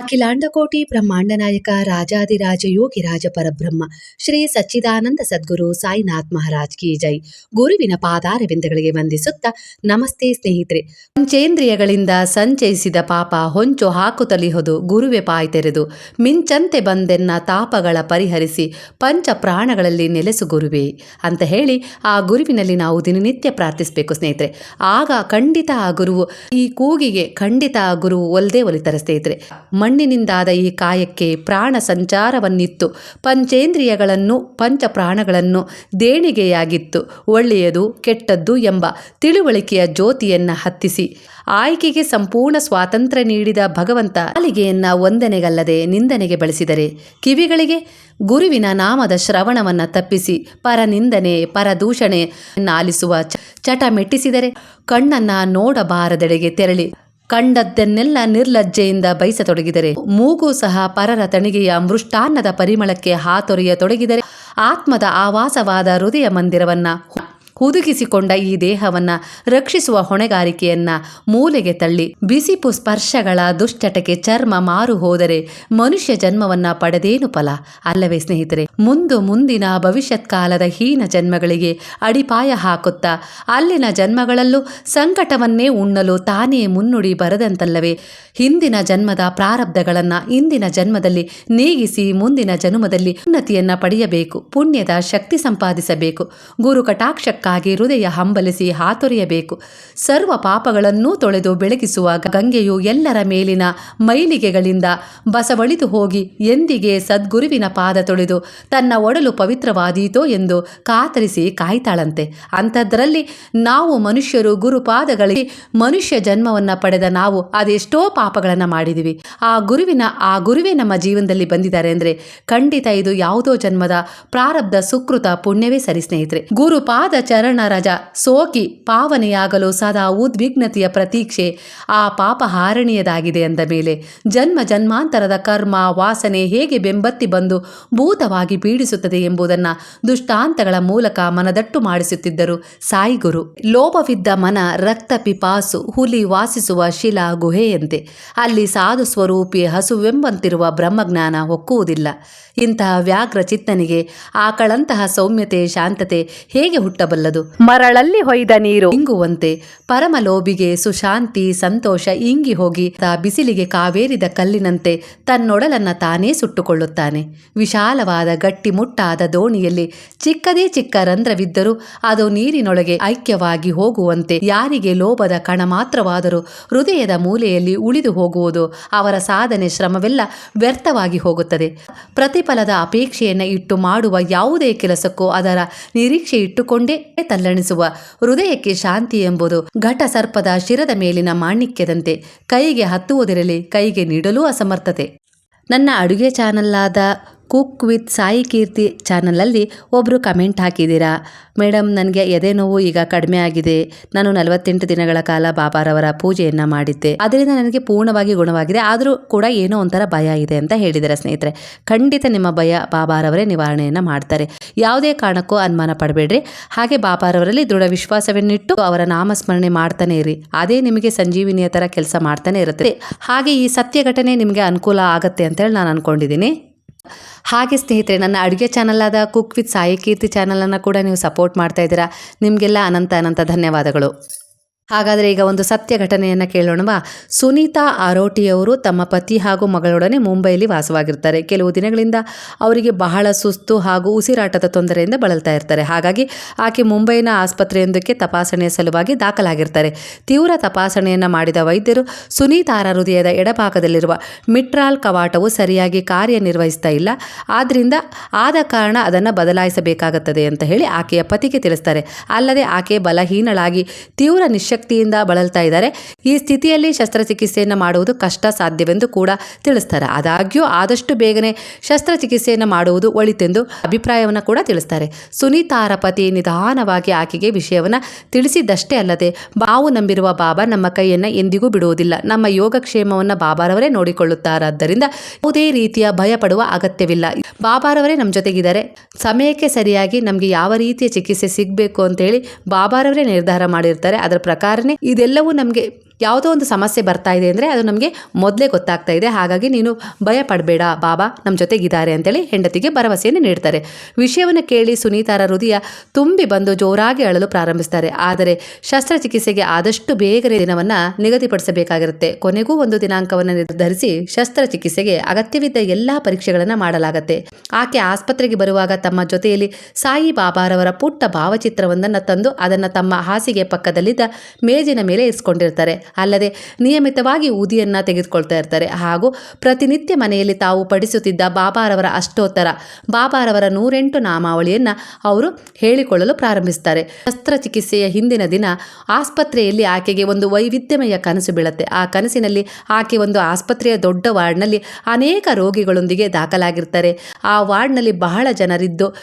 ಅಖಿಲಾಂಡಕೋಟಿ ಬ್ರಹ್ಮಾಂಡ ನಾಯಕ ರಾಜಾದಿರಾಜ ಯೋಗಿ ರಾಜ ಪರಬ್ರಹ್ಮ, ಶ್ರೀ ಸಚ್ಚಿದಾನಂದ ಸದ್ಗುರು ಸಾಯಿನಾಥ್ ಮಹಾರಾಜ್ ಕಿ ಜೈ. ಗುರುವಿನ ಪಾದಾರವಿಂದಗಳಿಗೆ ವಂದಿಸುತ್ತಾ ನಮಸ್ತೆ ಸ್ನೇಹಿತರೆ. ಪಂಚೇಂದ್ರಿಯಗಳಿಂದ ಸಂಚಯಿಸಿದ ಪಾಪ ಹೊಂಚು ಹಾಕುತ್ತಲಿಹೊದು ಗುರುವೆ ಪಾಯ್ ತೆರೆದು ಮಿಂಚಂತೆ ಬಂದೆನ್ನ ತಾಪಗಳ ಪರಿಹರಿಸಿ ಪಂಚ ಪ್ರಾಣಗಳಲ್ಲಿ ನೆಲೆಸು ಗುರುವೇ ಅಂತ ಹೇಳಿ ಆ ಗುರುವಿನಲ್ಲಿ ನಾವು ದಿನನಿತ್ಯ ಪ್ರಾರ್ಥಿಸಬೇಕು ಸ್ನೇಹಿತರೆ. ಆಗ ಖಂಡಿತ ಆ ಗುರುವು ಈ ಕೂಗಿಗೆ ಖಂಡಿತ ಆ ಗುರುವು ಒಲ್ದೇ ಒಲಿತಾರೆ ಸ್ನೇಹಿತರೆ. ಮಣ್ಣಿನಿಂದಾದ ಈ ಕಾಯಕ್ಕೆ ಪ್ರಾಣ ಸಂಚಾರವನ್ನಿತ್ತು. ಪಂಚೇಂದ್ರಿಯಗಳನ್ನು ಪಂಚ ಪ್ರಾಣಗಳನ್ನು ದೇಣಿಗೆಯಾಗಿತ್ತು. ಒಳ್ಳೆಯದು, ಕೆಟ್ಟದ್ದು ಎಂಬ ತಿಳುವಳಿಕೆಯ ಜ್ಯೋತಿಯನ್ನ ಹತ್ತಿಸಿ. ಆಯ್ಕೆಗೆ ಸಂಪೂರ್ಣ ಸ್ವಾತಂತ್ರ್ಯ ನೀಡಿದ ಭಗವಂತ ಅಲಿಗೆಯನ್ನ ವಂದನೆಗಲ್ಲದೆ ನಿಂದನೆಗೆ ಬಳಸಿದರೆ. ಕಿವಿಗಳಿಗೆ ಗುರುವಿನ ನಾಮದ ಶ್ರವಣವನ್ನು ತಪ್ಪಿಸಿ ಪರನಿಂದನೆ ಪರದೂಷಣೆ ಆಲಿಸುವ ಚಟ ಮೆಟ್ಟಿಸಿದರೆ ಕಣ್ಣನ್ನ ನೋಡಬಾರದೆಡೆಗೆ ತೆರಳಿ. ಕಂಡದ್ದನ್ನೆಲ್ಲ ನಿರ್ಲಜ್ಜೆಯಿಂದ ಬಯಸತೊಡಗಿದರೆ. ಮೂಗು ಸಹ ಪರರ ತಣಿಗೆಯ ಮೃಷ್ಟಾನ್ನದ ಪರಿಮಳಕ್ಕೆ ಹಾತೊರೆಯತೊಡಗಿದರೆ ಆತ್ಮದ ಆವಾಸವಾದ ಹೃದಯ ಮಂದಿರವನ್ನ ಹುದುಗಿಸಿಕೊಂಡ ಈ ದೇಹವನ್ನ ರಕ್ಷಿಸುವ ಹೊಣೆಗಾರಿಕೆಯನ್ನ ಮೂಲೆಗೆ ತಳ್ಳಿ ಬಿಸಿಪು ಸ್ಪರ್ಶಗಳ ದುಶ್ಚಟಕ್ಕೆ ಚರ್ಮ ಮಾರು ಹೋದರೆ ಮನುಷ್ಯ ಜನ್ಮವನ್ನ ಪಡೆದೇನು ಫಲ? ಅಲ್ಲವೇ ಸ್ನೇಹಿತರೆ, ಮುಂದು ಮುಂದಿನ ಭವಿಷ್ಯತ್ ಕಾಲದ ಹೀನ ಜನ್ಮಗಳಿಗೆ ಅಡಿಪಾಯ ಹಾಕುತ್ತಾ ಅಲ್ಲಿನ ಜನ್ಮಗಳಲ್ಲೂ ಸಂಕಟವನ್ನೇ ಉಣ್ಣಲು ತಾನೇ ಮುನ್ನುಡಿ ಬರದಂತಲ್ಲವೇ, ಹಿಂದಿನ ಜನ್ಮದ ಪ್ರಾರಬ್ಧಗಳನ್ನ ಇಂದಿನ ಜನ್ಮದಲ್ಲಿ ನೀಗಿಸಿ ಮುಂದಿನ ಜನ್ಮದಲ್ಲಿ ಉನ್ನತಿಯನ್ನ ಪಡೆಯಬೇಕು, ಪುಣ್ಯದ ಶಕ್ತಿ ಸಂಪಾದಿಸಬೇಕು, ಗುರು ಹೃದಯ ಹಂಬಲಿಸಿ ಹಾತೊರೆಯಬೇಕು. ಸರ್ವ ಪಾಪಗಳನ್ನೂ ತೊಳೆದು ಬೆಳಗಿಸುವ ಗಂಗೆಯು ಎಲ್ಲರ ಮೇಲಿನ ಮೈಲಿಗೆಗಳಿಂದ ಬಸವಳಿದು ಹೋಗಿ ಎಂದಿಗೆ ಸದ್ಗುರುವಿನ ಪಾದ ತೊಳೆದು ತನ್ನ ಒಡಲು ಪವಿತ್ರವಾದೀತೋ ಎಂದು ಕಾತರಿಸಿ ಕಾಯ್ತಾಳಂತೆ. ಅಂಥದ್ರಲ್ಲಿ ನಾವು ಮನುಷ್ಯರು ಗುರುಪಾದಗಳಿಗೆ ಮನುಷ್ಯ ಜನ್ಮವನ್ನ ಪಡೆದ ನಾವು ಅದೆಷ್ಟೋ ಪಾಪಗಳನ್ನು ಮಾಡಿದಿವಿ. ಆ ಗುರುವಿನ, ಆ ಗುರುವೇ ನಮ್ಮ ಜೀವನದಲ್ಲಿ ಬಂದಿದ್ದಾರೆ ಅಂದ್ರೆ ಖಂಡಿತ ಇದು ಯಾವುದೋ ಜನ್ಮದ ಪ್ರಾರಬ್ಧ ಸುಕೃತ ಪುಣ್ಯವೇ ಸರಿ ಸ್ನೇಹಿತರೆ. ಗುರುಪಾದ ಚರಣ ರಜ ಸೋಕಿ ಪಾವನೆಯಾಗಲು ಸದಾ ಉದ್ವಿಗ್ನತೆಯ ಪ್ರತೀಕ್ಷೆ, ಆ ಪಾಪ ಹಾರಣಿಯದಾಗಿದೆ ಎಂದ ಮೇಲೆ, ಜನ್ಮ ಜನ್ಮಾಂತರದ ಕರ್ಮ ವಾಸನೆ ಹೇಗೆ ಬೆಂಬತ್ತಿ ಬಂದು ಭೂತವಾಗಿ ಪೀಡಿಸುತ್ತದೆ ಎಂಬುದನ್ನ ದುಷ್ಟಾಂತಗಳ ಮೂಲಕ ಮನದಟ್ಟು ಮಾಡಿಸುತ್ತಿದ್ದರು. ಸಾಯಿಗುರು, ಲೋಪವಿದ್ದ ಮನ ರಕ್ತ ಪಿಪಾಸು ಹುಲಿ ವಾಸಿಸುವ ಶಿಲಾ ಗುಹೆಯಂತೆ, ಅಲ್ಲಿ ಸಾಧು ಸ್ವರೂಪಿ ಹಸುವೆಂಬಂತಿರುವ ಬ್ರಹ್ಮಜ್ಞಾನ ಒಕ್ಕುವುದಿಲ್ಲ. ಇಂತಹ ವ್ಯಾಘ್ರ ಚಿತ್ತನಿಗೆ, ಆಕಳಂತಹ ಸೌಮ್ಯತೆ, ಶಾಂತತೆ ಹೇಗೆ ಹುಟ್ಟಬಲ್ಲದು? ಮರಳಲ್ಲಿ ಹೊಯ್ದ ನೀರು ಇಂಗುವಂತೆ ಪರಮಲೋಭಿಗೆ ಸುಶಾಂತಿ ಸಂತೋಷ ಇಂಗಿ ಹೋಗಿ ಬಿಸಿಲಿಗೆ ಕಾವೇರಿದ ಕಲ್ಲಿನಂತೆ ತನ್ನೊಡಲನ್ನ ತಾನೇ ಸುಟ್ಟುಕೊಳ್ಳುತ್ತಾನೆ. ವಿಶಾಲವಾದ ಗಟ್ಟಿ ಮುಟ್ಟಾದ ದೋಣಿಯಲ್ಲಿ ಚಿಕ್ಕದೇ ಚಿಕ್ಕ ರಂಧ್ರವಿದ್ದರೂ ಅದು ನೀರಿನೊಳಗೆ ಐಕ್ಯವಾಗಿ ಹೋಗುವಂತೆ ಯಾರಿಗೆ ಲೋಭದ ಕಣ ಮಾತ್ರವಾದರೂ ಹೃದಯದ ಮೂಲೆಯಲ್ಲಿ ಉಳಿದು ಹೋಗುವುದು ಅವರ ಸಾಧನೆ ಶ್ರಮವೆಲ್ಲ ವ್ಯರ್ಥವಾಗಿ ಹೋಗುತ್ತದೆ. ಪ್ರತಿಫಲದ ಅಪೇಕ್ಷೆಯನ್ನು ಇಟ್ಟು ಮಾಡುವ ಯಾವುದೇ ಕೆಲಸಕ್ಕೂ ಅದರ ನಿರೀಕ್ಷೆ ಇಟ್ಟುಕೊಂಡೇ ತಲ್ಲಣಿಸುವ ಹೃದಯಕ್ಕೆ ಶಾಂತಿ ಎಂಬುದು ಘಟ ಸರ್ಪದ ಶಿರದ ಮೇಲಿನ ಮಾಣಿಕ್ಯದಂತೆ. ಕೈಗೆ ಹತ್ತುವುದಿರಲಿ, ಕೈಗೆ ನೀಡಲೂ ಅಸಮರ್ಥತೆ. ನನ್ನ ಅಡುಗೆ ಚಾನಲ್ಲಾದ ಕುಕ್ ವಿತ್ ಸಾಯಿ ಕೀರ್ತಿ ಚಾನಲಲ್ಲಿ ಒಬ್ಬರು ಕಮೆಂಟ್ ಹಾಕಿದ್ದೀರಾ? ಮೇಡಮ್ ನನಗೆ ಎದೆ ನೋವು ಈಗ ಕಡಿಮೆ ಆಗಿದೆ. ನಾನು ನಲವತ್ತೆಂಟು ದಿನಗಳ ಕಾಲ ಬಾಬಾರವರ ಪೂಜೆಯನ್ನು ಮಾಡಿದ್ದೆ. ಅದರಿಂದ ನನಗೆ ಪೂರ್ಣವಾಗಿ ಗುಣವಾಗಿದೆ. ಆದರೂ ಕೂಡ ಏನೋ ಒಂಥರ ಭಯ ಇದೆ ಅಂತ ಹೇಳಿದ್ದಾರೆ ಸ್ನೇಹಿತರೆ. ಖಂಡಿತ ನಿಮ್ಮ ಭಯ ಬಾಬಾರವರೇ ನಿವಾರಣೆಯನ್ನು ಮಾಡ್ತಾರೆ. ಯಾವುದೇ ಕಾರಣಕ್ಕೂ ಅನುಮಾನ ಪಡಬೇಡ್ರಿ. ಹಾಗೆ ಬಾಬಾರವರಲ್ಲಿ ದೃಢ ವಿಶ್ವಾಸವನ್ನಿಟ್ಟು ಅವರ ನಾಮಸ್ಮರಣೆ ಮಾಡ್ತಾನೆ ಇರಿ. ಅದೇ ನಿಮಗೆ ಸಂಜೀವಿನಿಯ ಥರ ಕೆಲಸ ಮಾಡ್ತಾನೆ ಇರುತ್ತೆ. ಹಾಗೆ ಈ ಸತ್ಯ ಘಟನೆ ನಿಮಗೆ ಅನುಕೂಲ ಆಗತ್ತೆ ಅಂತೇಳಿ ನಾನು ಅನ್ಕೊಂಡಿದ್ದೀನಿ. ಹಾಗೆ ಸ್ನೇಹಿತರೆ, ನನ್ನ ಅಡುಗೆ ಚಾನಲ್ ಆದ ಕುಕ್ ವಿತ್ ಸಾಯಿ ಕೀರ್ತಿ ಚಾನಲನ್ನು ಕೂಡ ನೀವು ಸಪೋರ್ಟ್ ಮಾಡ್ತಾ ಇದ್ದೀರಾ. ನಿಮಗೆಲ್ಲ ಅನಂತ ಅನಂತ ಧನ್ಯವಾದಗಳು. ಹಾಗಾದರೆ ಈಗ ಒಂದು ಸತ್ಯ ಘಟನೆಯನ್ನು ಕೇಳೋಣವಾ ಸುನೀತಾ ಆರೋಟಿಯವರು ತಮ್ಮ ಪತಿ ಹಾಗೂ ಮಗಳೊಡನೆ ಮುಂಬೈಯಲ್ಲಿ ವಾಸವಾಗಿರ್ತಾರೆ. ಕೆಲವು ದಿನಗಳಿಂದ ಅವರಿಗೆ ಬಹಳ ಸುಸ್ತು ಹಾಗೂ ಉಸಿರಾಟದ ತೊಂದರೆಯಿಂದ ಬಳಲ್ತಾ ಇರ್ತಾರೆ. ಹಾಗಾಗಿ ಆಕೆ ಮುಂಬೈನ ಆಸ್ಪತ್ರೆಯೊಂದಕ್ಕೆ ತಪಾಸಣೆಯ ಸಲುವಾಗಿ ದಾಖಲಾಗಿರ್ತಾರೆ. ತೀವ್ರ ತಪಾಸಣೆಯನ್ನು ಮಾಡಿದ ವೈದ್ಯರು ಸುನೀತಾರ ಹೃದಯದ ಎಡಭಾಗದಲ್ಲಿರುವ ಮಿಟ್ರಾಲ್ ಕವಾಟವು ಸರಿಯಾಗಿ ಕಾರ್ಯನಿರ್ವಹಿಸ್ತಾ ಇಲ್ಲ. ಆದ್ದರಿಂದ ಆದ ಕಾರಣ ಅದನ್ನು ಬದಲಾಯಿಸಬೇಕಾಗುತ್ತದೆ ಅಂತ ಹೇಳಿ ಆಕೆಯ ಪತಿಗೆ ತಿಳಿಸ್ತಾರೆ. ಅಲ್ಲದೆ ಆಕೆ ಬಲಹೀನಳಾಗಿ ತೀವ್ರ ನಿಶಕ್ತಿಯಿಂದ ಬಳಲ್ತಾ ಇದ್ದಾರೆ. ಈ ಸ್ಥಿತಿಯಲ್ಲಿ ಶಸ್ತ್ರಚಿಕಿತ್ಸೆಯನ್ನು ಮಾಡುವುದು ಕಷ್ಟ ಸಾಧ್ಯವೆಂದು ಕೂಡ ತಿಳಿಸ್ತಾರೆ. ಆದಾಗ್ಯೂ ಆದಷ್ಟು ಬೇಗನೆ ಶಸ್ತ್ರಚಿಕಿತ್ಸೆಯನ್ನು ಮಾಡುವುದು ಒಳಿತೆಂದು ಅಭಿಪ್ರಾಯವನ್ನು ಕೂಡ ತಿಳಿಸ್ತಾರೆ. ಸುನೀತಾರ ಪತಿ ನಿಧಾನವಾಗಿ ಆಕೆಗೆ ವಿಷಯವನ್ನು ತಿಳಿಸಿದ್ದಷ್ಟೇ ಅಲ್ಲದೆ ಬಾವು ನಂಬಿರುವ ಬಾಬಾ ನಮ್ಮ ಕೈಯನ್ನು ಎಂದಿಗೂ ಬಿಡುವುದಿಲ್ಲ. ನಮ್ಮ ಯೋಗಕ್ಷೇಮವನ್ನು ಬಾಬಾರವರೇ ನೋಡಿಕೊಳ್ಳುತ್ತಾರಾದ್ದರಿಂದ ಯಾವುದೇ ರೀತಿಯ ಭಯ ಪಡುವ ಅಗತ್ಯವಿಲ್ಲ. ಬಾಬಾರವರೇ ನಮ್ಮ ಜೊತೆಗಿದ್ದಾರೆ. ಸಮಯಕ್ಕೆ ಸರಿಯಾಗಿ ನಮಗೆ ಯಾವ ರೀತಿಯ ಚಿಕಿತ್ಸೆ ಸಿಗಬೇಕು ಅಂತೇಳಿ ಬಾಬಾರವರೇ ನಿರ್ಧಾರ ಮಾಡಿರ್ತಾರೆ. ಅದರ ಪ್ರಕಾರನೇ ಇದೆಲ್ಲವೂ ನಮಗೆ ಯಾವುದೋ ಒಂದು ಸಮಸ್ಯೆ ಬರ್ತಾ ಇದೆ ಅಂದರೆ ಅದು ನಮಗೆ ಮೊದಲೇ ಗೊತ್ತಾಗ್ತಾ ಇದೆ. ಹಾಗಾಗಿ ನೀನು ಭಯ ಪಡಬೇಡ, ಬಾಬಾ. ನಮ್ಮ ಜೊತೆಗಿದ್ದಾರೆ ಅಂತೇಳಿ ಹೆಂಡತಿಗೆ ಭರವಸೆಯನ್ನು ನೀಡ್ತಾರೆ. ವಿಷಯವನ್ನು ಕೇಳಿ ಸುನೀತಾರ ಹೃದಯ ತುಂಬಿ ಬಂದು ಜೋರಾಗಿ ಅಳಲು ಪ್ರಾರಂಭಿಸ್ತಾರೆ. ಆದರೆ ಶಸ್ತ್ರಚಿಕಿತ್ಸೆಗೆ ಆದಷ್ಟು ಬೇಗನೆ ದಿನವನ್ನು ನಿಗದಿಪಡಿಸಬೇಕಾಗಿರುತ್ತೆ. ಕೊನೆಗೂ ಒಂದು ದಿನಾಂಕವನ್ನು ನಿರ್ಧರಿಸಿ ಶಸ್ತ್ರಚಿಕಿತ್ಸೆಗೆ ಅಗತ್ಯವಿದ್ದ ಎಲ್ಲ ಪರೀಕ್ಷೆಗಳನ್ನು ಮಾಡಲಾಗುತ್ತೆ. ಆಕೆ ಆಸ್ಪತ್ರೆಗೆ ಬರುವಾಗ ತಮ್ಮ ಜೊತೆಯಲ್ಲಿ ಸಾಯಿ ಬಾಬಾರವರ ಪುಟ್ಟ ಭಾವಚಿತ್ರವೊಂದನ್ನು ತಂದು ಅದನ್ನು ತಮ್ಮ ಹಾಸಿಗೆ ಪಕ್ಕದಲ್ಲಿದ್ದ ಮೇಜಿನ ಮೇಲೆ ಇರಿಸ್ಕೊಂಡಿರ್ತಾರೆ. ಅಲ್ಲದೆ ನಿಯಮಿತವಾಗಿ ಊದಿಯನ್ನು ತೆಗೆದುಕೊಳ್ತಾ ಇರ್ತಾರೆ. ಹಾಗೂ ಪ್ರತಿನಿತ್ಯ ಮನೆಯಲ್ಲಿ ತಾವು ಪಡಿಸುತ್ತಿದ್ದ ಬಾಬಾರವರ ಅಷ್ಟೋತ್ತರ, ಬಾಬಾರವರ ನೂರೆಂಟು ನಾಮಾವಳಿಯನ್ನು ಅವರು ಹೇಳಿಕೊಳ್ಳಲು ಪ್ರಾರಂಭಿಸ್ತಾರೆ. ಶಸ್ತ್ರಚಿಕಿತ್ಸೆಯ ಹಿಂದಿನ ದಿನ ಆಸ್ಪತ್ರೆಯಲ್ಲಿ ಆಕೆಗೆ ಒಂದು ವೈವಿಧ್ಯಮಯ ಕನಸು ಬೀಳುತ್ತೆ. ಆ ಕನಸಿನಲ್ಲಿ ಆಕೆ ಒಂದು ಆಸ್ಪತ್ರೆಯ ದೊಡ್ಡ ವಾರ್ಡ್ನಲ್ಲಿ ಅನೇಕ ರೋಗಿಗಳೊಂದಿಗೆ ದಾಖಲಾಗಿರ್ತಾರೆ. ಆ ವಾರ್ಡ್ನಲ್ಲಿ ಬಹಳ ಜನರಿದ್ದು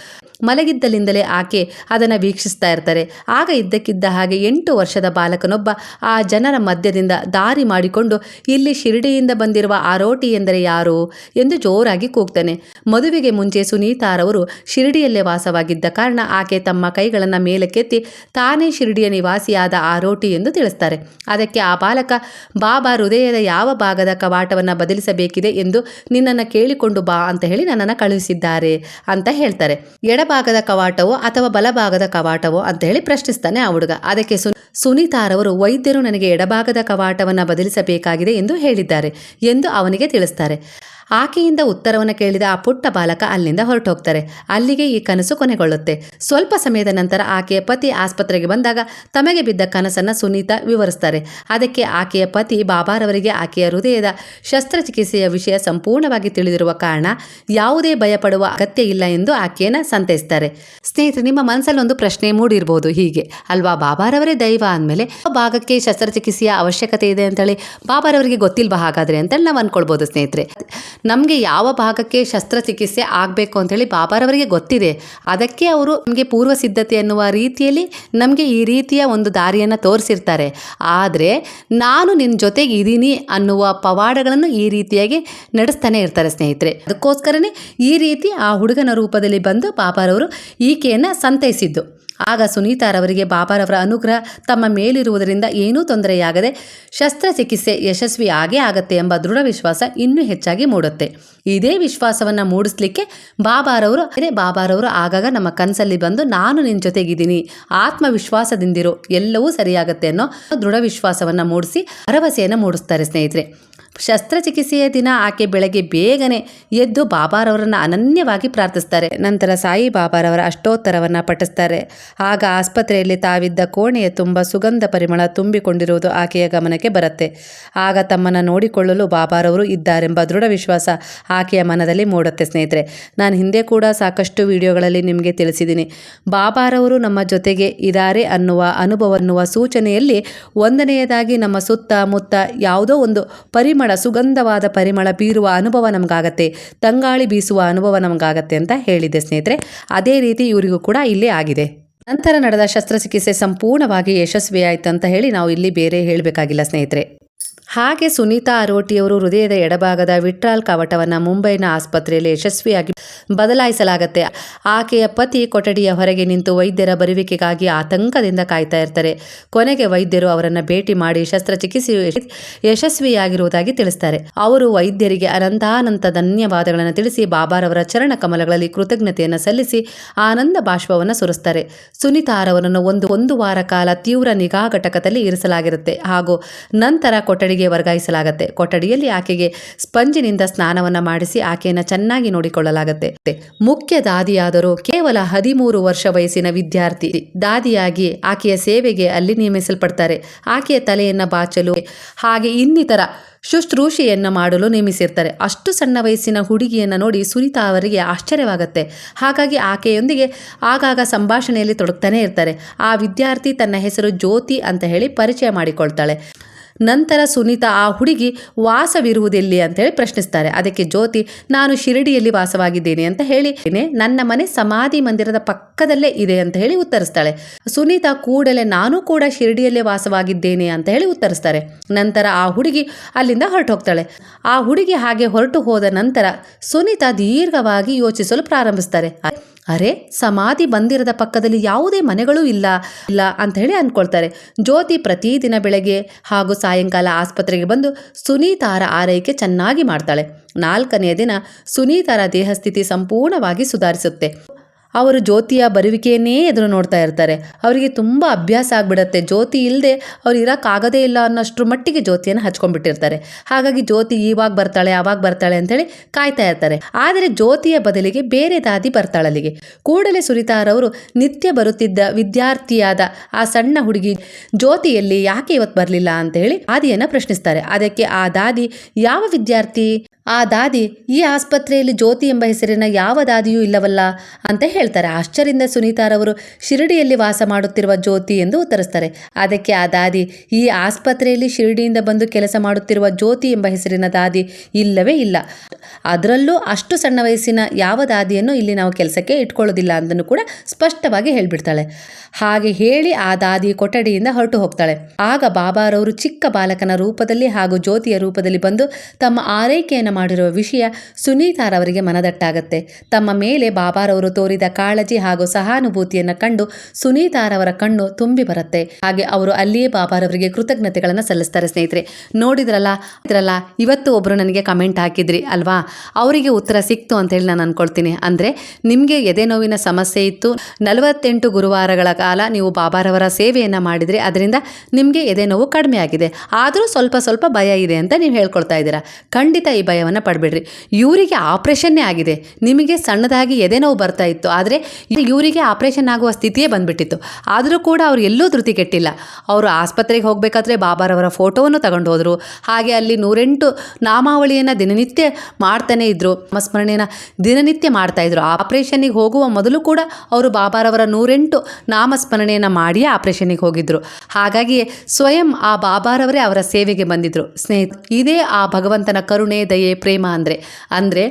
ಮಲಗಿದ್ದಲಿಂದಲೇ ಆಕೆ ಅದನ್ನು ವೀಕ್ಷಿಸ್ತಾ ಇರ್ತಾರೆ. ಆಗ ಇದ್ದಕ್ಕಿದ್ದ ಹಾಗೆ ಎಂಟು ವರ್ಷದ ಬಾಲಕನೊಬ್ಬ ಆ ಜನರ ಮಧ್ಯದಿಂದ ದಾರಿ ಮಾಡಿಕೊಂಡು ಇಲ್ಲಿ ಶಿರಡಿಯಿಂದ ಬಂದಿರುವ ಆರೋಟಿ ಎಂದರೆ ಯಾರು ಎಂದು ಜೋರಾಗಿ ಕೂಗ್ತಾನೆ. ಮದುವೆಗೆ ಮುಂಚೆ ಸುನೀತಾರವರು ಶಿರಡಿಯಲ್ಲೇ ವಾಸವಾಗಿದ್ದ ಕಾರಣ ಆಕೆ ತಮ್ಮ ಕೈಗಳನ್ನು ಮೇಲಕ್ಕೆತ್ತಿ ತಾನೇ ಶಿರಡಿಯ ನಿವಾಸಿಯಾದ ಆರೋಟಿ ಎಂದು ತಿಳಿಸ್ತಾರೆ. ಅದಕ್ಕೆ ಆ ಬಾಲಕ, ಬಾಬಾ, ಹೃದಯದ ಯಾವ ಭಾಗದ ಕವಾಟವನ್ನು ಬದಲಿಸಬೇಕಿದೆ ಎಂದು ನಿನ್ನನ್ನು ಕೇಳಿಕೊಂಡು ಬಾ ಅಂತ ಹೇಳಿ ನನ್ನನ್ನು ಕಳುಹಿಸಿದ್ದಾರೆ ಅಂತ ಹೇಳ್ತಾರೆ. ಎಡಭಾಗದ ಕವಾಟವೋ ಅಥವಾ ಬಲಭಾಗದ ಕವಾಟವೋ ಅಂತ ಹೇಳಿ ಪ್ರಶ್ನಿಸ್ತಾನೆ ಆ ಹುಡುಗ. ಅದಕ್ಕೆ ಸು ಸುನೀತಾರವರು ವೈದ್ಯರು ನನಗೆ ಎಡಭಾಗದ ಕವಾಟವನ್ನು ಬದಲಿಸಬೇಕಾಗಿದೆ ಎಂದು ಹೇಳಿದ್ದಾರೆ ಎಂದು ಅವನಿಗೆ ತಿಳಿಸ್ತಾರೆ. ಆಕೆಯಿಂದ ಉತ್ತರವನ್ನು ಕೇಳಿದ ಆ ಪುಟ್ಟ ಬಾಲಕ ಅಲ್ಲಿಂದ ಹೊರಟೋಗ್ತಾರೆ. ಅಲ್ಲಿಗೆ ಈ ಕನಸು ಕೊನೆಗೊಳ್ಳುತ್ತೆ. ಸ್ವಲ್ಪ ಸಮಯದ ನಂತರ ಆಕೆಯ ಪತಿ ಆಸ್ಪತ್ರೆಗೆ ಬಂದಾಗ ತಮಗೆ ಬಿದ್ದ ಕನಸನ್ನು ಸುನೀತಾ ವಿವರಿಸ್ತಾರೆ. ಅದಕ್ಕೆ ಆಕೆಯ ಪತಿ ಬಾಬಾರವರಿಗೆ ಆಕೆಯ ಹೃದಯದ ಶಸ್ತ್ರಚಿಕಿತ್ಸೆಯ ವಿಷಯ ಸಂಪೂರ್ಣವಾಗಿ ತಿಳಿದಿರುವ ಕಾರಣ ಯಾವುದೇ ಭಯಪಡುವ ಅಗತ್ಯ ಇಲ್ಲ ಎಂದು ಆಕೆಯನ್ನು ಸಂತೈಸ್ತಾರೆ. ಸ್ನೇಹಿತರೆ, ನಿಮ್ಮ ಮನಸ್ಸಲ್ಲಿ ಒಂದು ಪ್ರಶ್ನೆ ಮೂಡಿರ್ಬೋದು ಹೀಗೆ. ಅಲ್ವಾ ಬಾಬಾರವರೇ ದೈವ ಅಂದಮೇಲೆ ಭಾಗಕ್ಕೆ ಶಸ್ತ್ರಚಿಕಿತ್ಸೆಯ ಅವಶ್ಯಕತೆ ಇದೆ ಅಂತೇಳಿ ಬಾಬಾರವರಿಗೆ ಗೊತ್ತಿಲ್ವಾ ಹಾಗಾದ್ರೆ ಅಂತೇಳಿ ನಾವು ಅನ್ಕೊಳ್ಬೋದು ಸ್ನೇಹಿತರೆ. ನಮಗೆ ಯಾವ ಭಾಗಕ್ಕೆ ಶಸ್ತ್ರಚಿಕಿತ್ಸೆ ಆಗಬೇಕು ಅಂತೇಳಿ ಬಾಬಾರವರಿಗೆ ಗೊತ್ತಿದೆ. ಅದಕ್ಕೆ ಅವರು ನಮಗೆ ಪೂರ್ವ ಸಿದ್ಧತೆ ಅನ್ನುವ ರೀತಿಯಲ್ಲಿ ನಮಗೆ ಈ ರೀತಿಯ ಒಂದು ದಾರಿಯನ್ನು ತೋರಿಸಿರ್ತಾರೆ. ಆದರೆ ನಾನು ನಿನ್ನ ಜೊತೆಗೆ ಇದ್ದೀನಿ ಅನ್ನುವ ಪವಾಡಗಳನ್ನು ಈ ರೀತಿಯಾಗಿ ನಡೆಸ್ತಾನೆ ಇರ್ತಾರೆ ಸ್ನೇಹಿತರೆ. ಅದಕ್ಕೋಸ್ಕರನೇ ಈ ರೀತಿ ಆ ಹುಡುಗನ ರೂಪದಲ್ಲಿ ಬಂದು ಬಾಬಾರವರು ಈಕೆಯನ್ನು ಸಂತೈಸಿದ್ದು. ಆಗ ಸುನೀತಾರವರಿಗೆ ಬಾಬಾರವರ ಅನುಗ್ರಹ ತಮ್ಮ ಮೇಲಿರುವುದರಿಂದ ಏನೂ ತೊಂದರೆಯಾಗದೆ ಶಸ್ತ್ರಚಿಕಿತ್ಸೆ ಯಶಸ್ವಿ ಆಗೇ ಆಗತ್ತೆ ಎಂಬ ದೃಢ ವಿಶ್ವಾಸ ಇನ್ನೂ ಹೆಚ್ಚಾಗಿ ಮೂಡುತ್ತೆ. ಇದೇ ವಿಶ್ವಾಸವನ್ನು ಮೂಡಿಸ್ಲಿಕ್ಕೆ ಬಾಬಾರವರು ಅದೇ ಬಾಬಾರವರು ಆಗಾಗ ನಮ್ಮ ಕನಸಲ್ಲಿ ಬಂದು ನಾನು ನಿನ್ನ ಜೊತೆಗಿದ್ದೀನಿ, ಆತ್ಮವಿಶ್ವಾಸದಿಂದಿರು, ಎಲ್ಲವೂ ಸರಿಯಾಗತ್ತೆ ಅನ್ನೋ ದೃಢ ವಿಶ್ವಾಸವನ್ನು ಮೂಡಿಸಿ ಭರವಸೆಯನ್ನು ಮೂಡಿಸ್ತಾರೆ ಸ್ನೇಹಿತರೆ. ಶಸ್ತ್ರಚಿಕಿತ್ಸೆಯ ದಿನ ಆಕೆ ಬೆಳಗ್ಗೆ ಬೇಗನೆ ಎದ್ದು ಬಾಬಾರವರನ್ನು ಅನನ್ಯವಾಗಿ ಪ್ರಾರ್ಥಿಸ್ತಾರೆ. ನಂತರ ಸಾಯಿ ಬಾಬಾರವರ ಅಷ್ಟೋತ್ತರವನ್ನು ಪಠಿಸ್ತಾರೆ. ಆಗ ಆಸ್ಪತ್ರೆಯಲ್ಲಿ ತಾವಿದ್ದ ಕೋಣೆಯ ತುಂಬ ಸುಗಂಧ ಪರಿಮಳ ತುಂಬಿಕೊಂಡಿರುವುದು ಆಕೆಯ ಗಮನಕ್ಕೆ ಬರುತ್ತೆ. ಆಗ ತಮ್ಮನ್ನು ನೋಡಿಕೊಳ್ಳಲು ಬಾಬಾರವರು ಇದ್ದಾರೆಂಬ ದೃಢ ವಿಶ್ವಾಸ ಆಕೆಯ ಮನದಲ್ಲಿ ಮೂಡುತ್ತೆ ಸ್ನೇಹಿತರೆ. ನಾನು ಹಿಂದೆ ಕೂಡ ಸಾಕಷ್ಟು ವಿಡಿಯೋಗಳಲ್ಲಿ ನಿಮಗೆ ತಿಳಿಸಿದ್ದೀನಿ. ಬಾಬಾರವರು ನಮ್ಮ ಜೊತೆಗೆ ಇದ್ದಾರೆ ಅನ್ನುವ ಅನುಭವ ಅನ್ನುವ ಸೂಚನೆಯಲ್ಲಿ ಒಂದನೆಯದಾಗಿ ನಮ್ಮ ಸುತ್ತಮುತ್ತ ಯಾವುದೋ ಒಂದು ಪರಿಮಳ ಸುಗಂಧವಾದ ಪರಿಮಳ ಬೀರುವ ಅನುಭವ ನಮಗಾಗತ್ತೆ. ತಂಗಾಳಿ ಬೀಸುವ ಅನುಭವ ನಮಗಾಗತ್ತೆ ಅಂತ ಹೇಳಿದೆ ಸ್ನೇಹಿತರೆ. ಅದೇ ರೀತಿ ಇವರಿಗೂ ಕೂಡ ಇಲ್ಲಿ ಆಗಿದೆ. ನಂತರ ನಡೆದ ಶಸ್ತ್ರಚಿಕಿತ್ಸೆ ಸಂಪೂರ್ಣವಾಗಿ ಯಶಸ್ವಿಯಾಯಿತು ಅಂತ ಹೇಳಿ ನಾವು ಇಲ್ಲಿ ಬೇರೆ ಹೇಳಬೇಕಾಗಿಲ್ಲ ಸ್ನೇಹಿತರೆ. ಹಾಗೆ ಸುನೀತಾ ಅರೋಟಿಯವರು ಹೃದಯದ ಎಡಭಾಗದ ವಿಟ್ರಾಲ್ ಕವಟವನ್ನು ಮುಂಬೈನ ಆಸ್ಪತ್ರೆಯಲ್ಲಿ ಯಶಸ್ವಿಯಾಗಿ ಬದಲಾಯಿಸಲಾಗತ್ತೆ. ಆಕೆಯ ಪತಿ ಕೊಠಡಿಯ ಹೊರಗೆ ನಿಂತು ವೈದ್ಯರ ಬರುವಿಕೆಗಾಗಿ ಆತಂಕದಿಂದ ಕಾಯ್ತಾ ಇರ್ತಾರೆ. ಕೊನೆಗೆ ವೈದ್ಯರು ಅವರನ್ನು ಭೇಟಿ ಮಾಡಿ ಶಸ್ತ್ರಚಿಕಿತ್ಸೆ ಯಶಸ್ವಿಯಾಗಿರುವುದಾಗಿ ತಿಳಿಸ್ತಾರೆ. ಅವರು ವೈದ್ಯರಿಗೆ ಅನಂತಾನಂತ ಧನ್ಯವಾದಗಳನ್ನು ತಿಳಿಸಿ ಬಾಬಾರವರ ಚರಣ ಕಮಲಗಳಲ್ಲಿ ಕೃತಜ್ಞತೆಯನ್ನು ಸಲ್ಲಿಸಿ ಆನಂದ ಬಾಷ್ಪವನ್ನು ಸುರಿಸ್ತಾರೆ. ಸುನೀತಾರವರನ್ನು ಒಂದು ಒಂದು ವಾರ ಕಾಲ ತೀವ್ರ ನಿಗಾ ಘಟಕದಲ್ಲಿ ಇರಿಸಲಾಗಿರುತ್ತೆ. ಹಾಗೂ ನಂತರ ಕೊಠಡಿಗೆ ವರ್ಗಾಯಿಸಲಾಗುತ್ತೆ. ಕೊಠಡಿಯಲ್ಲಿ ಆಕೆಗೆ ಸ್ಪಂಜಿನಿಂದ ಸ್ನಾನವನ್ನ ಮಾಡಿಸಿ ಆಕೆಯನ್ನು ಚೆನ್ನಾಗಿ ನೋಡಿಕೊಳ್ಳಲಾಗುತ್ತೆ. ಮುಖ್ಯ ದಾದಿಯಾದರೂ ಕೇವಲ ಹದಿಮೂರು ವರ್ಷ ವಯಸ್ಸಿನ ವಿದ್ಯಾರ್ಥಿ ದಾದಿಯಾಗಿ ಆಕೆಯ ಸೇವೆಗೆ ಅಲ್ಲಿ ನೇಮಿಸಲ್ಪಡ್ತಾರೆ. ಆಕೆಯ ತಲೆಯನ್ನ ಬಾಚಲು ಹಾಗೆ ಇನ್ನಿತರ ಶುಶ್ರೂಷೆಯನ್ನು ಮಾಡಲು ನೇಮಿಸಿರ್ತಾರೆ. ಅಷ್ಟು ಸಣ್ಣ ವಯಸ್ಸಿನ ಹುಡುಗಿಯನ್ನು ನೋಡಿ ಸುನೀತಾ ಅವರಿಗೆ ಆಶ್ಚರ್ಯವಾಗುತ್ತೆ. ಹಾಗಾಗಿ ಆಕೆಯೊಂದಿಗೆ ಆಗಾಗ ಸಂಭಾಷಣೆಯಲ್ಲಿ ತೊಡಗ್ತಾನೆ ಇರ್ತಾರೆ. ಆ ವಿದ್ಯಾರ್ಥಿ ತನ್ನ ಹೆಸರು ಜ್ಯೋತಿ ಅಂತ ಹೇಳಿ ಪರಿಚಯ ಮಾಡಿಕೊಳ್ತಾಳೆ. ನಂತರ ಸುನೀತಾ ಆ ಹುಡುಗಿ ವಾಸವಿರುವುದೆಲ್ಲಿ ಅಂತ ಹೇಳಿ ಪ್ರಶ್ನಿಸ್ತಾರೆ. ಅದಕ್ಕೆ ಜ್ಯೋತಿ, ನಾನು ಶಿರಡಿಯಲ್ಲಿ ವಾಸವಾಗಿದ್ದೇನೆ ಅಂತ ಹೇಳಿ ನನ್ನ ಮನೆ ಸಮಾಧಿ ಮಂದಿರದ ಪಕ್ಕದಲ್ಲೇ ಇದೆ ಅಂತ ಹೇಳಿ ಉತ್ತರಿಸ್ತಾಳೆ. ಸುನೀತಾ ಕೂಡಲೇ ನಾನು ಕೂಡ ಶಿರಡಿಯಲ್ಲೇ ವಾಸವಾಗಿದ್ದೇನೆ ಅಂತ ಹೇಳಿ ಉತ್ತರಿಸ್ತಾರೆ. ನಂತರ ಆ ಹುಡುಗಿ ಅಲ್ಲಿಂದ ಹೊರಟು ಹೋಗ್ತಾಳೆ ಆ ಹುಡುಗಿ ಹಾಗೆ ಹೊರಟು ಹೋದ ನಂತರ ಸುನೀತಾ ದೀರ್ಘವಾಗಿ ಯೋಚಿಸಲು ಪ್ರಾರಂಭಿಸ್ತಾರೆ. ಅರೆ, ಸಮಾಧಿ ಬಂದಿರದ ಪಕ್ಕದಲ್ಲಿ ಯಾವುದೇ ಮನೆಗಳೂ ಇಲ್ಲ ಇಲ್ಲ ಅಂತ ಹೇಳಿ ಅಂದ್ಕೊಳ್ತಾರೆ. ಜ್ಯೋತಿ ಪ್ರತಿದಿನ ಬೆಳಗ್ಗೆ ಹಾಗೂ ಸಾಯಂಕಾಲ ಆಸ್ಪತ್ರೆಗೆ ಬಂದು ಸುನೀತಾರ ಆರೈಕೆ ಚೆನ್ನಾಗಿ ಮಾಡ್ತಾಳೆ. ನಾಲ್ಕನೆಯ ದಿನ ಸುನೀತಾರ ದೇಹಸ್ಥಿತಿ ಸಂಪೂರ್ಣವಾಗಿ ಸುಧಾರಿಸುತ್ತೆ. ಅವರು ಜ್ಯೋತಿಯ ಬರುವಿಕೆಯನ್ನೇ ಎದುರು ನೋಡ್ತಾ ಇರ್ತಾರೆ. ಅವರಿಗೆ ತುಂಬ ಅಭ್ಯಾಸ ಆಗಿಬಿಡತ್ತೆ. ಜ್ಯೋತಿ ಇಲ್ಲದೆ ಅವ್ರು ಇರೋಕ್ಕಾಗದೇ ಇಲ್ಲ ಅನ್ನೋಷ್ಟ್ರ ಮಟ್ಟಿಗೆ ಜ್ಯೋತಿಯನ್ನು ಹಚ್ಕೊಂಡ್ಬಿಟ್ಟಿರ್ತಾರೆ. ಹಾಗಾಗಿ ಜ್ಯೋತಿ ಇವಾಗ ಬರ್ತಾಳೆ, ಆವಾಗ ಬರ್ತಾಳೆ ಅಂತೇಳಿ ಕಾಯ್ತಾ ಇರ್ತಾರೆ. ಆದರೆ ಜ್ಯೋತಿಯ ಬದಲಿಗೆ ಬೇರೆ ದಾದಿ ಬರ್ತಾಳಲ್ಲಿಗೆ ಕೂಡಲೇ ಸುರಿತಾರವರು ನಿತ್ಯ ಬರುತ್ತಿದ್ದ ವಿದ್ಯಾರ್ಥಿಯಾದ ಆ ಸಣ್ಣ ಹುಡುಗಿ ಜ್ಯೋತಿಯಲ್ಲಿ ಯಾಕೆ ಇವತ್ತು ಬರಲಿಲ್ಲ ಅಂತ ಹೇಳಿ ದಾದಿಯನ್ನು ಪ್ರಶ್ನಿಸ್ತಾರೆ. ಅದಕ್ಕೆ ಆ ದಾದಿ, ಯಾವ ವಿದ್ಯಾರ್ಥಿ? ಆ ದಾದಿ, ಈ ಆಸ್ಪತ್ರೆಯಲ್ಲಿ ಜ್ಯೋತಿ ಎಂಬ ಹೆಸರಿನ ಯಾವ ದಾದಿಯೂ ಇಲ್ಲವಲ್ಲ? ಅಂತ ಹೇಳ್ತಾರೆ ಆಶ್ಚರ್ಯದಿಂದ ಸುನೀತಾರವರು ಶಿರಡಿಯಲ್ಲಿ ವಾಸ ಮಾಡುತ್ತಿರುವ ಜ್ಯೋತಿ ಎಂದು ಉತ್ತರಿಸ್ತಾರೆ. ಅದಕ್ಕೆ ಆ ದಾದಿ, ಈ ಆಸ್ಪತ್ರೆಯಲ್ಲಿ ಶಿರಡಿಯಿಂದ ಬಂದು ಕೆಲಸ ಮಾಡುತ್ತಿರುವ ಜ್ಯೋತಿ ಎಂಬ ಹೆಸರಿನ ದಾದಿ ಇಲ್ಲವೇ ಇಲ್ಲ. ಅದರಲ್ಲೂ ಅಷ್ಟು ಸಣ್ಣ ವಯಸ್ಸಿನ ಯಾವ ದಾದಿಯನ್ನು ಇಲ್ಲಿ ನಾವು ಕೆಲಸಕ್ಕೆ ಇಟ್ಕೊಳ್ಳೋದಿಲ್ಲ ಅಂತಲೂ ಕೂಡ ಸ್ಪಷ್ಟವಾಗಿ ಹೇಳಿಬಿಡ್ತಾಳೆ. ಹಾಗೆ ಹೇಳಿ ಆ ದಾದಿ ಕೊಠಡಿಯಿಂದ ಹೊರಟು ಹೋಗ್ತಾಳೆ. ಆಗ ಬಾಬಾರವರು ಚಿಕ್ಕ ಬಾಲಕನ ರೂಪದಲ್ಲಿ ಹಾಗೂ ಜ್ಯೋತಿಯ ರೂಪದಲ್ಲಿ ಬಂದು ತಮ್ಮ ಆರೈಕೆಯನ್ನು ಮಾಡಿರುವ ವಿಷಯ ಸುನೀತಾರವರಿಗೆ ಮನದಟ್ಟಾಗತ್ತೆ. ತಮ್ಮ ಮೇಲೆ ಬಾಬಾರವರು ತೋರಿದ ಕಾಳಜಿ ಹಾಗೂ ಸಹಾನುಭೂತಿಯನ್ನ ಕಂಡು ಸುನೀತಾರವರ ಕಣ್ಣು ತುಂಬಿ ಬರುತ್ತೆ. ಹಾಗೆ ಅವರು ಅಲ್ಲಿಯೇ ಬಾಬಾರವರಿಗೆ ಕೃತಜ್ಞತೆಗಳನ್ನು ಸಲ್ಲಿಸ್ತಾರೆ ಸ್ನೇಹಿತರೆ. ನೋಡಿದ್ರಲ್ಲ? ಇದ್ರಲ್ಲ ಇವತ್ತು ಒಬ್ಬರು ನನಗೆ ಕಮೆಂಟ್ ಹಾಕಿದ್ರಿ ಅಲ್ವಾ? ಅವರಿಗೆ ಉತ್ತರ ಸಿಕ್ತು ಅಂತ ಹೇಳಿ ನಾನು ಅನ್ಕೊಳ್ತೀನಿ. ಅಂದ್ರೆ ನಿಮಗೆ ಎದೆ ನೋವಿನ ಸಮಸ್ಯೆ ಇತ್ತು. ನಲವತ್ತೆಂಟು ಗುರುವಾರಗಳ ಕಾಲ ನೀವು ಬಾಬಾರವರ ಸೇವೆಯನ್ನ ಮಾಡಿದ್ರೆ. ಅದರಿಂದ ನಿಮಗೆ ಎದೆ ನೋವು ಕಡಿಮೆ ಆಗಿದೆ. ಆದರೂ ಸ್ವಲ್ಪ ಸ್ವಲ್ಪ ಭಯ ಇದೆ ಅಂತ ನೀವು ಹೇಳ್ಕೊಳ್ತಾ ಇದ್ದೀರಾ? ಖಂಡಿತ ಈ ಭಯವನ್ನು ಪಡಬೇಡ್ರಿ. ಇವರಿಗೆ ಆಪ್ರೇಷನ್ನೇ ಆಗಿದೆ. ನಿಮಗೆ ಸಣ್ಣದಾಗಿ ಎದೆ ನೋವು ಬರ್ತಾ ಇತ್ತು. ಆದರೆ ಇವರಿಗೆ ಆಪರೇಷನ್ ಆಗುವ ಸ್ಥಿತಿಯೇ ಬಂದ್ಬಿಟ್ಟಿತ್ತು. ಆದರೂ ಕೂಡ ಅವರು ಎಲ್ಲೂ ಧೃತಿ ಕೆಟ್ಟಿಲ್ಲ. ಅವರು ಆಸ್ಪತ್ರೆಗೆ ಹೋಗಬೇಕಾದ್ರೆ ಬಾಬಾರವರ ಫೋಟೋವನ್ನು ತಗೊಂಡು ಹೋದರು ಹಾಗೆ ಅಲ್ಲಿ ನೂರೆಂಟು ನಾಮಾವಳಿಯನ್ನು ದಿನನಿತ್ಯ ಮಾಡ್ತಾನೆ ಇದ್ದರು ಸ್ಮರಣೆಯನ್ನು ದಿನನಿತ್ಯ ಮಾಡ್ತಾ ಇದ್ರು. ಆಪರೇಷನ್ನಿಗೆ ಹೋಗುವ ಮೊದಲು ಕೂಡ ಅವರು ಬಾಬಾರವರ ನೂರೆಂಟು ನಾಮಸ್ಮರಣೆಯನ್ನು ಮಾಡಿಯೇ ಆಪರೇಷನಿಗೆ ಹೋಗಿದ್ದರು ಹಾಗಾಗಿ ಸ್ವಯಂ ಆ ಬಾಬಾರವರೇ ಅವರ ಸೇವೆಗೆ ಬಂದಿದ್ದರು ಸ್ನೇಹಿತ, ಇದೇ ಆ ಭಗವಂತನ ಕರುಣೆ, ದಯೆ, ಪ್ರೇಮ ಅಂದರೆ ಅಂದರೆ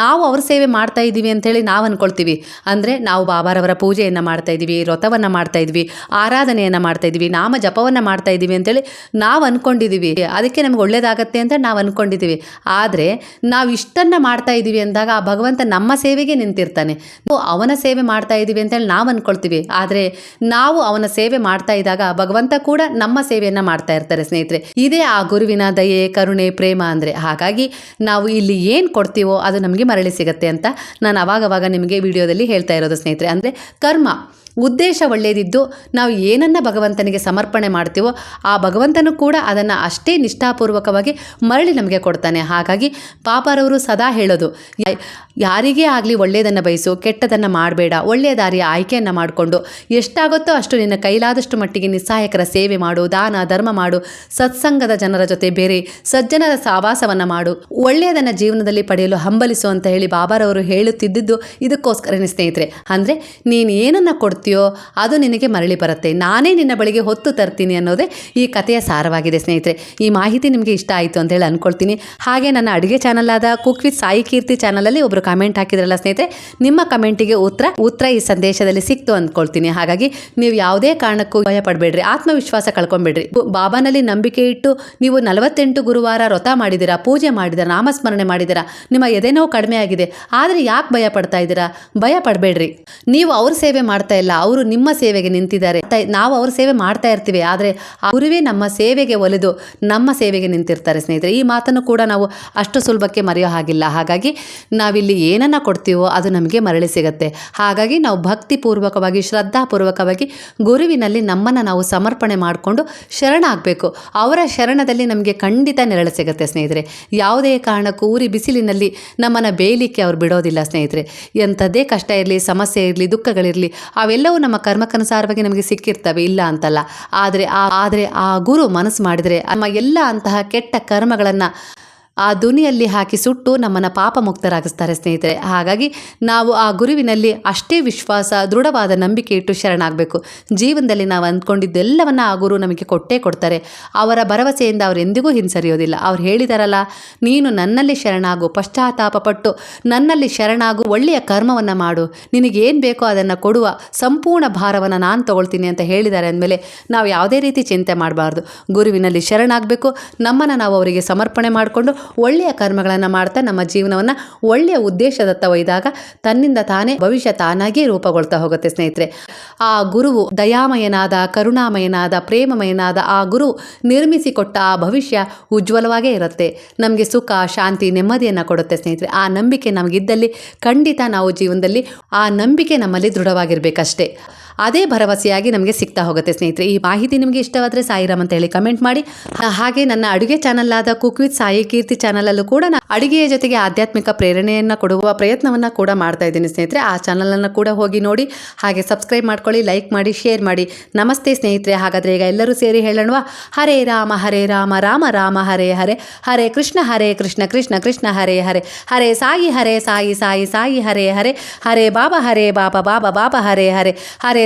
ನಾವು ಅವ್ರ ಸೇವೆ ಮಾಡ್ತಾ ಇದ್ದೀವಿ ಅಂಥೇಳಿ ನಾವು ಅಂದ್ಕೊಳ್ತೀವಿ ಅಂದರೆ ನಾವು ಬಾಬಾರವರ ಪೂಜೆಯನ್ನು ಮಾಡ್ತಾ ಇದ್ದೀವಿ, ವ್ರತವನ್ನು ಮಾಡ್ತಾ ಇದ್ವಿ ಆರಾಧನೆಯನ್ನು ಮಾಡ್ತಾ ಇದ್ದೀವಿ, ನಾಮ ಜಪವನ್ನು ಮಾಡ್ತಾ ಇದ್ದೀವಿ ಅಂತೇಳಿ ನಾವು ಅಂದ್ಕೊಂಡಿದ್ದೀವಿ ಅದಕ್ಕೆ ನಮ್ಗೆ ಒಳ್ಳೇದಾಗತ್ತೆ ಅಂತ ನಾವು ಅಂದ್ಕೊಂಡಿದ್ದೀವಿ ಆದರೆ ನಾವು ಇಷ್ಟನ್ನು ಮಾಡ್ತಾ ಇದ್ದೀವಿ ಅಂದಾಗ ಆ ಭಗವಂತ ನಮ್ಮ ಸೇವೆಗೆ ನಿಂತಿರ್ತಾನೆ. ಅವನ ಸೇವೆ ಮಾಡ್ತಾ ಇದ್ದೀವಿ ಅಂತೇಳಿ ನಾವು ಅಂದ್ಕೊಳ್ತೀವಿ ಆದರೆ ನಾವು ಅವನ ಸೇವೆ ಮಾಡ್ತಾ ಇದ್ದಾಗ ಭಗವಂತ ಕೂಡ ನಮ್ಮ ಸೇವೆಯನ್ನು ಮಾಡ್ತಾ ಇರ್ತಾರೆ ಸ್ನೇಹಿತರೆ. ಇದೇ ಆ ಗುರುವಿನ ದಯೆ, ಕರುಣೆ, ಪ್ರೇಮ ಅಂದರೆ ಹಾಗಾಗಿ ನಾವು ಇಲ್ಲಿ ಏನು ಕೊಡ್ತೀವೋ ಅದು ನಮಗೆ ಮರಳಿ ಸಿಗುತ್ತೆ ಅಂತ ನಾನು ಅವಾಗವಾಗ ನಿಮಗೆ ವಿಡಿಯೋದಲ್ಲಿ ಹೇಳ್ತಾ ಇರೋದು ಸ್ನೇಹಿತರೆ. ಅಂದರೆ ಕರ್ಮ, ಉದ್ದೇಶ ಒಳ್ಳೆಯದಿದ್ದು ನಾವು ಏನನ್ನ ಭಗವಂತನಿಗೆ ಸಮರ್ಪಣೆ ಮಾಡ್ತೀವೋ ಆ ಭಗವಂತನು ಕೂಡ ಅದನ್ನು ಅಷ್ಟೇ ನಿಷ್ಠಾಪೂರ್ವಕವಾಗಿ ಮರಳಿ ನಮಗೆ ಕೊಡ್ತಾನೆ. ಹಾಗಾಗಿ ಪಾಪರವರು ಸದಾ ಹೇಳೋದು ಯಾರಿಗೇ ಆಗಲಿ ಒಳ್ಳೆಯದನ್ನು ಬಯಸು, ಕೆಟ್ಟದನ್ನು ಮಾಡಬೇಡ, ಒಳ್ಳೆಯ ದಾರಿಯ ಆಯ್ಕೆಯನ್ನು ಮಾಡಿಕೊಂಡು ಎಷ್ಟಾಗುತ್ತೋ ಅಷ್ಟು ನಿನ್ನ ಕೈಲಾದಷ್ಟು ಮಟ್ಟಿಗೆ ನಿಸ್ಸಹಾಯಕರ ಸೇವೆ ಮಾಡು, ದಾನ, ಧರ್ಮ ಮಾಡು, ಸತ್ಸಂಗದ ಜನರ ಜೊತೆ ಬೇರೆ ಸಜ್ಜನರ ಸಹವಾಸವನ್ನು ಮಾಡು. ಒಳ್ಳೆಯದನ್ನು ಜೀವನದಲ್ಲಿ ಪಡೆಯಲು ಹಂಬಲಿಸು ಅಂತ ಹೇಳಿ ಬಾಬಾರವರು ಹೇಳುತ್ತಿದ್ದಿದ್ದು ಇದಕ್ಕೋಸ್ಕರನೇ ಸ್ನೇಹಿತರೆ. ಅಂದರೆ ನೀನು ಏನನ್ನು ಕೊಡ್ತೀಯೋ ಅದು ನಿನಗೆ ಮರಳಿ ಬರುತ್ತೆ. ನಾನೇ ನಿನ್ನ ಬಳಿಗೆ ಹೊತ್ತು ತರ್ತೀನಿ ಅನ್ನೋದೇ ಈ ಕಥೆಯ ಸಾರವಾಗಿದೆ ಸ್ನೇಹಿತರೆ. ಈ ಮಾಹಿತಿ ನಿಮಗೆ ಇಷ್ಟ ಆಯಿತು ಅಂತ ಹೇಳಿ ಅಂದ್ಕೊಳ್ತೀನಿ ಹಾಗೆ ನನ್ನ ಅಡುಗೆ ಚಾನಲ್ ಆದ ಕುಕ್ ವಿತ್ ಸಾಯಿ ಕೀರ್ತಿ ಚಾನಲಲ್ಲಿ ಒಬ್ಬರು ಕಮೆಂಟ್ ಹಾಕಿದ್ರಲ್ಲ ಸ್ನೇಹಿತರೆ, ನಿಮ್ಮ ಕಮೆಂಟಿಗೆ ಉತ್ತರ ಉತ್ತರ ಈ ಸಂದೇಶದಲ್ಲಿ ಸಿಕ್ತು ಅಂದ್ಕೊಳ್ತೀನಿ. ಹಾಗಾಗಿ ನೀವು ಯಾವುದೇ ಕಾರಣಕ್ಕೂ ಭಯ ಪಡಬೇಡ್ರಿ, ಆತ್ಮವಿಶ್ವಾಸ ಕಳ್ಕೊಂಬೇಡ್ರಿ ಬಾಬಾನಲ್ಲಿ ನಂಬಿಕೆ ಇಟ್ಟು ನೀವು ನಲವತ್ತೆಂಟು ಗುರುವಾರ ವ್ರತ ಮಾಡಿದ್ದೀರಾ, ಪೂಜೆ ಮಾಡಿದಿರಾ ನಾಮಸ್ಮರಣೆ ಮಾಡಿದಿರಾ ನಿಮ್ಮ ಎದೆನೋವು ಕಡಿಮೆ ಆಗಿದೆ, ಆದರೆ ಯಾಕೆ ಭಯ ಪಡ್ತಾ ಇದ್ದೀರಾ? ಭಯ ಪಡಬೇಡ್ರಿ. ನೀವು ಅವ್ರ ಸೇವೆ ಮಾಡ್ತಾ ಇಲ್ಲ, ಅವರು ನಿಮ್ಮ ಸೇವೆಗೆ ನಿಂತಿದ್ದಾರೆ. ನಾವು ಅವ್ರ ಸೇವೆ ಮಾಡ್ತಾ ಇರ್ತೀವಿ, ಆದರೆ ಗುರುವೇ ನಮ್ಮ ಸೇವೆಗೆ ಒಲಿದು ನಮ್ಮ ಸೇವೆಗೆ ನಿಂತಿರ್ತಾರೆ ಸ್ನೇಹಿತರೆ. ಈ ಮಾತನ್ನು ಕೂಡ ನಾವು ಅಷ್ಟು ಸುಲಭಕ್ಕೆ ಮರೆಯೋ ಹಾಗಿಲ್ಲ. ಹಾಗಾಗಿ ನಾವಿಲ್ಲಿ ಏನನ್ನ ಕೊಡ್ತೀವೋ ಅದು ನಮಗೆ ಮರಳಿ ಸಿಗುತ್ತೆ. ಹಾಗಾಗಿ ನಾವು ಭಕ್ತಿಪೂರ್ವಕವಾಗಿ, ಶ್ರದ್ಧಾಪೂರ್ವಕವಾಗಿ ಗುರುವಿನಲ್ಲಿ ನಮ್ಮನ್ನು ನಾವು ಸಮರ್ಪಣೆ ಮಾಡಿಕೊಂಡು ಶರಣಾಗಬೇಕು. ಅವರ ಶರಣದಲ್ಲಿ ನಮಗೆ ಖಂಡಿತ ನೆರಳು ಸಿಗುತ್ತೆ ಸ್ನೇಹಿತರೆ. ಯಾವುದೇ ಕಾರಣಕ್ಕೂ ಊರಿ ಬಿಸಿಲಿನಲ್ಲಿ ನಮ್ಮನ್ನು ಬೇಯಲಿಕ್ಕೆ ಅವ್ರು ಬಿಡೋದಿಲ್ಲ ಸ್ನೇಹಿತರೆ. ಎಂಥದ್ದೇ ಕಷ್ಟ ಇರಲಿ, ಸಮಸ್ಯೆ ಇರಲಿ, ದುಃಖಗಳಿರಲಿ, ಅವೆಲ್ಲವೂ ನಮ್ಮ ಕರ್ಮಕ್ಕನುಸಾರವಾಗಿ ನಮಗೆ ಸಿಕ್ಕಿರ್ತವೆ, ಇಲ್ಲ ಅಂತಲ್ಲ. ಆದರೆ ಆದರೆ ಆ ಗುರು ಮನಸ್ಸು ಮಾಡಿದರೆ ನಮ್ಮ ಎಲ್ಲ ಅಂತಹ ಕೆಟ್ಟ ಕರ್ಮಗಳನ್ನು ಆ ದುನಿಯಲ್ಲಿ ಹಾಕಿ ಸುಟ್ಟು ನಮ್ಮನ್ನು ಪಾಪ ಮುಕ್ತರಾಗಿಸ್ತಾರೆ ಸ್ನೇಹಿತರೆ. ಹಾಗಾಗಿ ನಾವು ಆ ಗುರುವಿನಲ್ಲಿ ಅಷ್ಟೇ ವಿಶ್ವಾಸ, ದೃಢವಾದ ನಂಬಿಕೆ ಇಟ್ಟು ಶರಣಾಗಬೇಕು. ಜೀವನದಲ್ಲಿ ನಾವು ಅಂದ್ಕೊಂಡಿದ್ದೆಲ್ಲವನ್ನು ಆ ಗುರು ನಮಗೆ ಕೊಟ್ಟೇ ಕೊಡ್ತಾರೆ. ಅವರ ಭರವಸೆಯಿಂದ ಅವರು ಎಂದಿಗೂ ಹಿಂಸರಿಯೋದಿಲ್ಲ. ಅವ್ರು ಹೇಳಿದಾರಲ್ಲ, ನೀನು ನನ್ನಲ್ಲಿ ಶರಣಾಗು ಪಶ್ಚಾತ್ತಾಪ ಪಟ್ಟು ನನ್ನಲ್ಲಿ ಶರಣಾಗು, ಒಳ್ಳೆಯ ಕರ್ಮವನ್ನು ಮಾಡು. ನಿನಗೇನು ಬೇಕೋ ಅದನ್ನು ಕೊಡುವ ಸಂಪೂರ್ಣ ಭಾರವನ್ನು ನಾನು ತಗೊಳ್ತೀನಿ ಅಂತ ಹೇಳಿದ್ದಾರೆ ಅಂದಮೇಲೆ ನಾವು ಯಾವುದೇ ರೀತಿ ಚಿಂತೆ ಮಾಡಬಾರ್ದು. ಗುರುವಿನಲ್ಲಿ ಶರಣಾಗಬೇಕು. ನಮ್ಮನ್ನು ನಾವು ಅವರಿಗೆ ಸಮರ್ಪಣೆ ಮಾಡಿಕೊಂಡು ಒಳ್ಳೆಯ ಕರ್ಮಗಳನ್ನು ಮಾಡ್ತಾ ನಮ್ಮ ಜೀವನವನ್ನು ಒಳ್ಳೆಯ ಉದ್ದೇಶದತ್ತ ಒಯ್ದಾಗ ತನ್ನಿಂದ ತಾನೇ ಭವಿಷ್ಯ ತಾನಾಗಿಯೇ ರೂಪುಗೊಳ್ತಾ ಹೋಗುತ್ತೆ ಸ್ನೇಹಿತರೆ. ಆ ಗುರುವು ದಯಾಮಯನಾದ, ಕರುಣಾಮಯನಾದ, ಪ್ರೇಮಮಯನಾದ ಆ ಗುರು ನಿರ್ಮಿಸಿಕೊಟ್ಟ ಆ ಭವಿಷ್ಯ ಉಜ್ವಲವಾಗೇ ಇರುತ್ತೆ. ನಮಗೆ ಸುಖ, ಶಾಂತಿ, ನೆಮ್ಮದಿಯನ್ನು ಕೊಡುತ್ತೆ ಸ್ನೇಹಿತರೆ. ಆ ನಂಬಿಕೆ ನಮಗಿದ್ದಲ್ಲಿ ಖಂಡಿತ ನಾವು ಜೀವನದಲ್ಲಿ ಆ ನಂಬಿಕೆ ನಮ್ಮಲ್ಲಿ ದೃಢವಾಗಿರಬೇಕಷ್ಟೇ. ಅದೇ ಭರವಸೆಯಾಗಿ ನಮಗೆ ಸಿಗ್ತಾ ಹೋಗುತ್ತೆ, ಸ್ನೇಹಿತರೆ. ಈ ಮಾಹಿತಿ ನಿಮಗೆ ಇಷ್ಟವಾದರೆ ಸಾಯಿರಾಮ್ ಅಂತ ಹೇಳಿ ಕಮೆಂಟ್ ಮಾಡಿ. ಹಾಗೆ ನನ್ನ ಅಡುಗೆ ಚಾನಲ್ ಆದ ಕುಕ್ ವಿತ್ ಸಾಯಿ ಕೀರ್ತಿ ಚಾನಲಲ್ಲೂ ಕೂಡ ನಾನು ಅಡುಗೆಯ ಜೊತೆಗೆ ಆಧ್ಯಾತ್ಮಿಕ ಪ್ರೇರಣೆಯನ್ನು ಕೊಡುವ ಪ್ರಯತ್ನವನ್ನು ಕೂಡ ಮಾಡ್ತಾ ಇದ್ದೀನಿ, ಸ್ನೇಹಿತರೆ. ಆ ಚಾನಲನ್ನು ಕೂಡ ಹೋಗಿ ನೋಡಿ, ಹಾಗೆ ಸಬ್ಸ್ಕ್ರೈಬ್ ಮಾಡ್ಕೊಳ್ಳಿ ಲೈಕ್ ಮಾಡಿ ಶೇರ್ ಮಾಡಿ. ನಮಸ್ತೆ, ಸ್ನೇಹಿತರೆ. ಹಾಗಾದರೆ ಈಗ ಎಲ್ಲರೂ ಸೇರಿ ಹೇಳೋಣವಾ? ಹರೇ ರಾಮ ಹರೇ ರಾಮ ರಾಮ ರಾಮ, ಹರೇ ಹರೇ. ಹರೇ ಕೃಷ್ಣ ಹರೇ ಕೃಷ್ಣ ಕೃಷ್ಣ ಕೃಷ್ಣ, ಹರೇ ಹರೇ. ಹರೇ ಸಾಯಿ ಹರೇ ಸಾಯಿ ಸಾಯಿ ಸಾಯಿ, ಹರೇ ಹರೇ. ಹರೇ ಬಾಬಾ ಹರೇ ಬಾಬಾ ಬಾಬಾ ಬಾಬಾ, ಹರೇ ಹರೇ. ಹರೇ